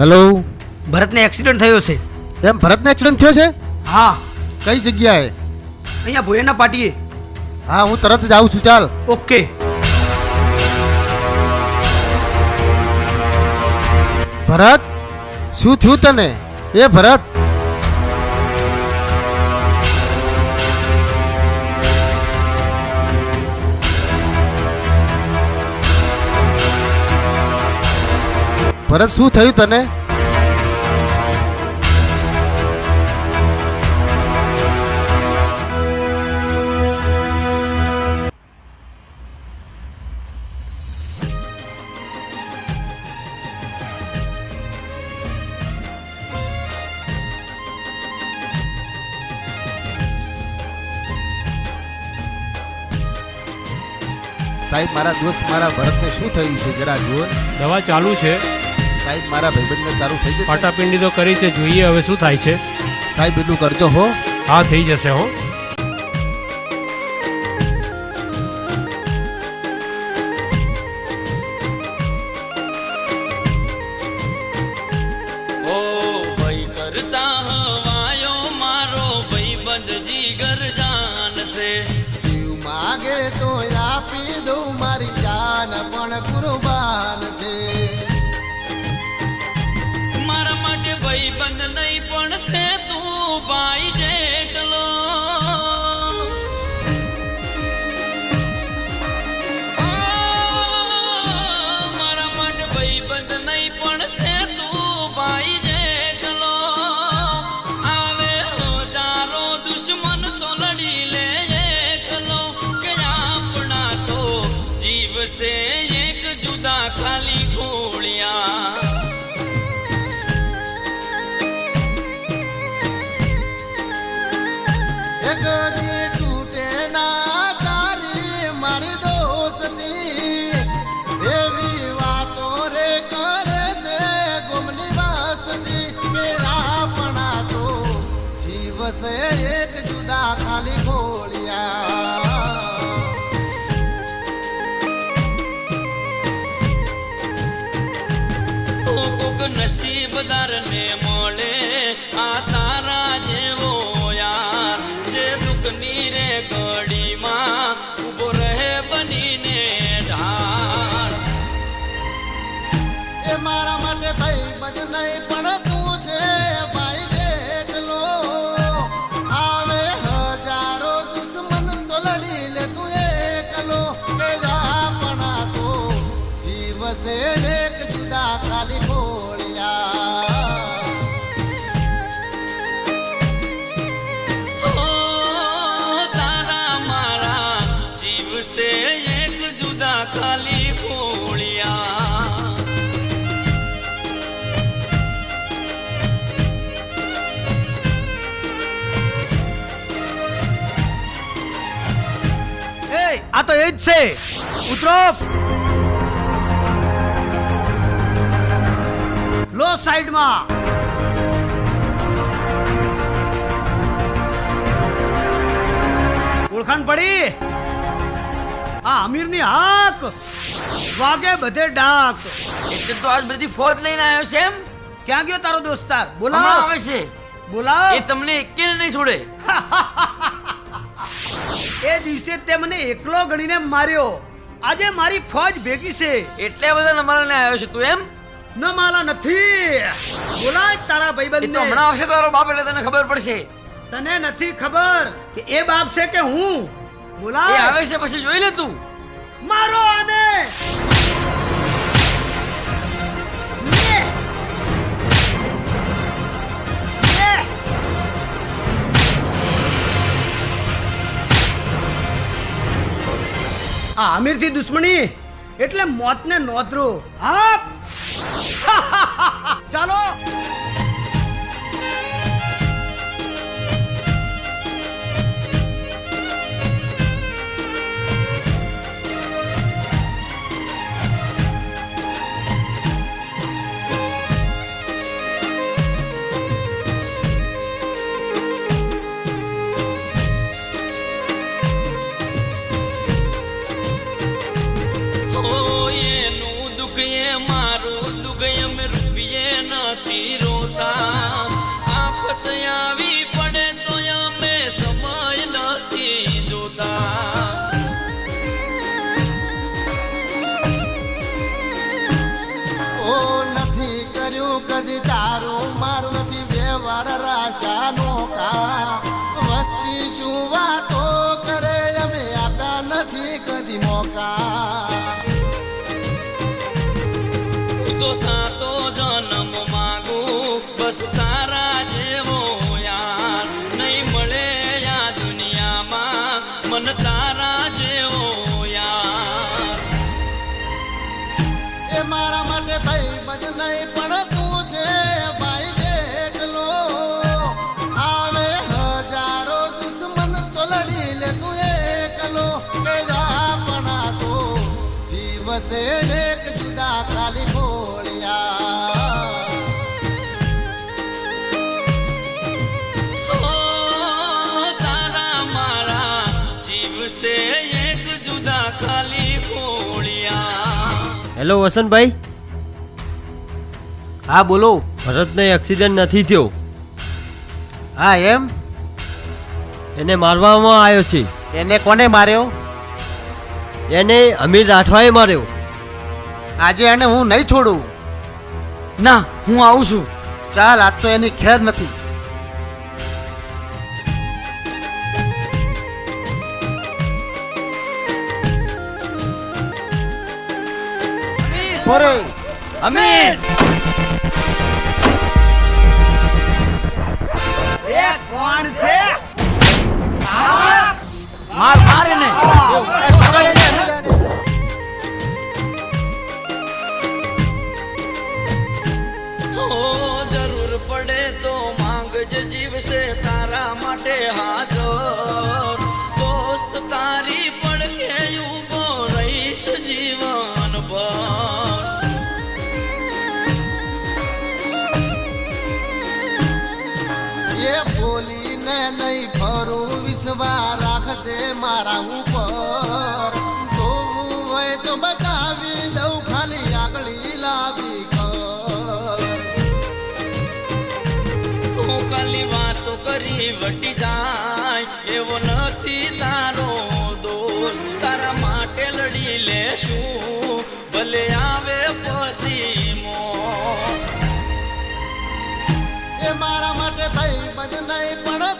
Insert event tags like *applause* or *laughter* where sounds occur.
Hello ભરતને accident થયો છે. એમ ભરતને accident થયો છે? હા. કઈ જગ્યાએ? અહીંયા ભોયના પાટીએ. હા હું તરત જ આવું છું ચાલ. ઓકે. ભરત શું થયું તને? એ ભરત ભરત, શું થયું તને? સાહેબ, મારા દોસ્ત, મારા ભરતને શું થયું છે? જરા જુઓ. દવા ચાલુ છે. સાહેબ મારા ભાઈબંધને સારું થઈ જશે? પાટાપિંડી તો કરી છે જોઈએ હવે શું થાય છે. સાહેબ એટલું કરજો હો. હા થઈ જશે હો. તો કોક નસીબદાર ને મળે. આ તારા જેવો યાર, જે દુઃખની રે ઘડીમાં ઊભો રહે બનીને ઢાળ એ મારા માટે ભાઈ બધ નહીં, પણ તું છે ભાઈ જેટલો આવે હજારો દુશ્મન તો લડી લે તું એકલો. કે આપણા તો જીવ છે એક જુદા ખાલી તો એ જ છે. ઉતરો. લો સાઈડમાં. ઓળખાણ પડી? આ અમીરની હાક. વાગે બધે ડાક. એટલે તો આજ બધી ફોજ લઈને આવ્યો છે એમ? ક્યાં ગયો તારો દોસ્તાર? બોલાવ. આવે છે. બોલાવ. એ તમને એકે નહીં છોડે. *laughs* એ દિવસે તે મને એકલો ગણીને માર્યો. આજે મારી ફોજ ભેગી છે. એટલે બધા નંબર આવ્યો છે તું એમ? ન માલા નથી. બોલાય તારા ભાઈબંધ તો હમણાં આવશે તારો બાપ એટલે તને ખબર પડશે. તને નથી ખબર કે એ બાપ છે કે હું? બોલાય. આવે છે પછી જોઈ લે તું. મારો આને આ આમિરથી દુશ્મની? એટલે મોતને નોતરું. હા? *laughs* ચાલો. વસ્તી શું વાતો કરે અમે આપ્યા નથી કદી મોકા. તો સાતો જન્મ માંગુ, બસ તારા જેવો યાર. નહીં મળે આ દુનિયામાં, મન તારા જીવશે એક જુદા ખાલી બોળિયા. તારા મારા જીવશે એક જુદા ખાલી ખોળિયા હેલો વસંતભાઈ. હા બોલો. ભરતને એક્સિડન્ટ નથી થયો. હા એમ? એને મારવામાં આવ્યો છે. એને કોને માર્યો? એને અમીર રાઠવાએ માર્યો. આજે એને હું નહીં છોડું. ના હું આવું છું. ચાલ આજ તો એની ખેર નથી. અમીર! એ કોણ છે? માર મારે ને પડે તો માંગજ જીવશે તારા માટે હાજર. દોસ્ત તારી પડકે ઊભો રહીશ જીવન પર એ બોલીને નહીં ફરું વિશ્વા રાખજે મારા ઉપર. ખાલી વાતો કરી વટી જાય. એવો નથી તારો દોસ્ત, તારા માટે લડી લેશું. ભલે આવે પછી એ મારા માટે ભાઈ બજ નહીં પણ